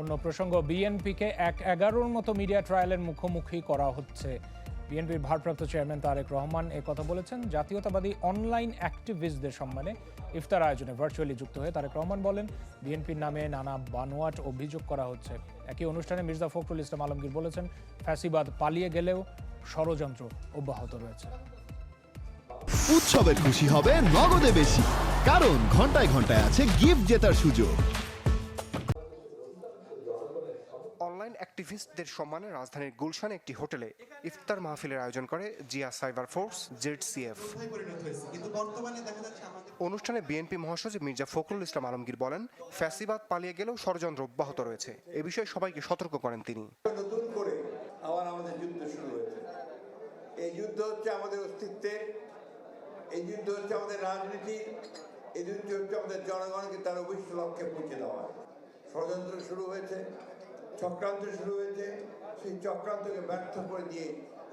অন্য প্রসঙ্গ, বিএনপিকে এক এগারোর মতো মিডিয়া ট্রায়ালের মুখোমুখি করা হচ্ছে। বিএনপির ভারপ্রাপ্ত চেয়ারম্যান তারেক রহমান এ কথা বলেছেন, জাতীয়তাবাদী অনলাইন অ্যাক্টিভিস্টদের সম্মানে ইফতার আয়োজনে ভার্চুয়ালি যুক্ত হয়ে তারেক রহমান বলেন, বিএনপির নামে নানা বানোয়াট অভিযোগ করা হচ্ছে। একই অনুষ্ঠানে মির্জা ফখরুল ইসলাম আলমগীর বলেছেন, ফ্যাসিবাদ পালিয়ে গেলেও ষড়যন্ত্র অব্যাহত রয়েছে। উৎসবের খুশি হবে নগদে বেশি, কারণ ঘন্টায় ঘন্টায় আছে গিফট জেতার সুযোগ। অনলাইন অ্যাক্টিভিস্টদের সম্মানে রাজধানীর গুলশানে একটি হোটেলে ইফতার মাহফিলের আয়োজন করে জিয়া সাইবার ফোর্স জেডসিএফ অনুষ্ঠানে বিএনপি মহাসচিব মির্জা ফখরুল ইসলাম আলমগীর বলেন, ফ্যাসিবাদ পালিয়ে গেলেও ষড়যন্ত্র অব্যাহত রয়েছে। এ বিষয়ে সবাইকে সতর্ক করেন তিনি। নতুন করে আবার আমাদের যুদ্ধ শুরু হয়েছে। এই যুদ্ধ হচ্ছে আমাদের অস্তিত্বের, এই যুদ্ধ হচ্ছে আমাদের রাজনীতি এই যুদ্ধ হচ্ছে আমাদের জনগণকে তার অভিষ্ট লক্ষ্যে পৌঁছে দেওয়া ষড়যন্ত্র শুরু হয়েছে। চক্রান্ত শুরু হয়েছে। সেই চক্রান্তকে ব্যর্থ করে দিয়ে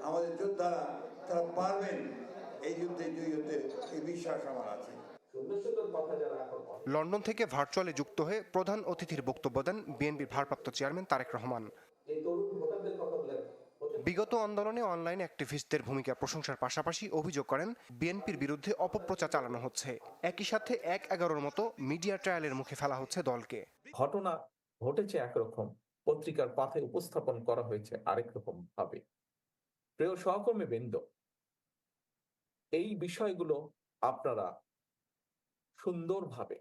আমাদের যোদ্ধারা তারা পারবেন। এই যুদ্ধে জয়ী হতে এই বিশ্বাস আমার আছে। লন্ডন থেকে ভার্চুয়ালি যুক্ত হয়ে প্রধান অতিথির বক্তব্য দেন বিএনপির ভারপ্রাপ্ত চেয়ারম্যান তারেক রহমান। বিগত আন্দোলনে অনলাইন অ্যাক্টিভিস্টদের ভূমিকা প্রশংসার পাশাপাশি অভিযোগ করেন বিএনপির বিরুদ্ধে অপপ্রচার চালানো হচ্ছে। একই সাথে এক এগারোর মতো মিডিয়া ট্রায়ালের মুখে ফেলা হচ্ছে দলকে। ঘটনা ঘটেছে একরকম। পত্রিকার পাথে উপস্থাপন করা হয়েছে আরেক রকম ভাবে। প্রিয় সহকর্মী বৃন্দ, এই বিষয়গুলো আপনারা সুন্দরভাবে,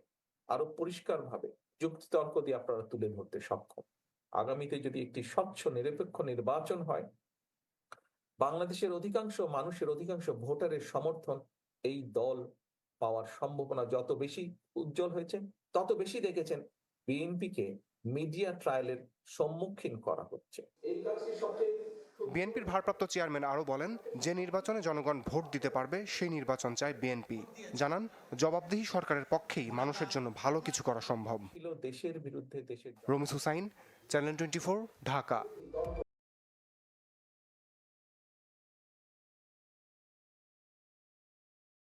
আরও পরিষ্কারভাবে যুক্তিতর্ক দিয়ে আপনারা তুলে ধরতে সক্ষম। আগামীতে যদি একটি স্বচ্ছ, নিরপেক্ষ নির্বাচন হয়, বাংলাদেশের অধিকাংশ মানুষের অধিকাংশ ভোটারের সমর্থন এই দল পাওয়ার সম্ভাবনা যত বেশি উজ্জ্বল হয়েছে, তত বেশি দেখেছেন বিএনপিকে মিডিয়া ট্রায়ালের সম্মুখীন করা হচ্ছে। বিএনপির ভারপ্রাপ্ত চেয়ারম্যান আরও বলেন যে নির্বাচনে জনগণ ভোট দিতে পারবে সেই নির্বাচন চায় বিএনপি। জানান জবাবদিহি সরকারের পক্ষেই মানুষের জন্য ভালো কিছু করা সম্ভব। দেশের বিরুদ্ধে দেশের রমিস হুসাইন চ্যানেল টোয়েন্টি ঢাকা।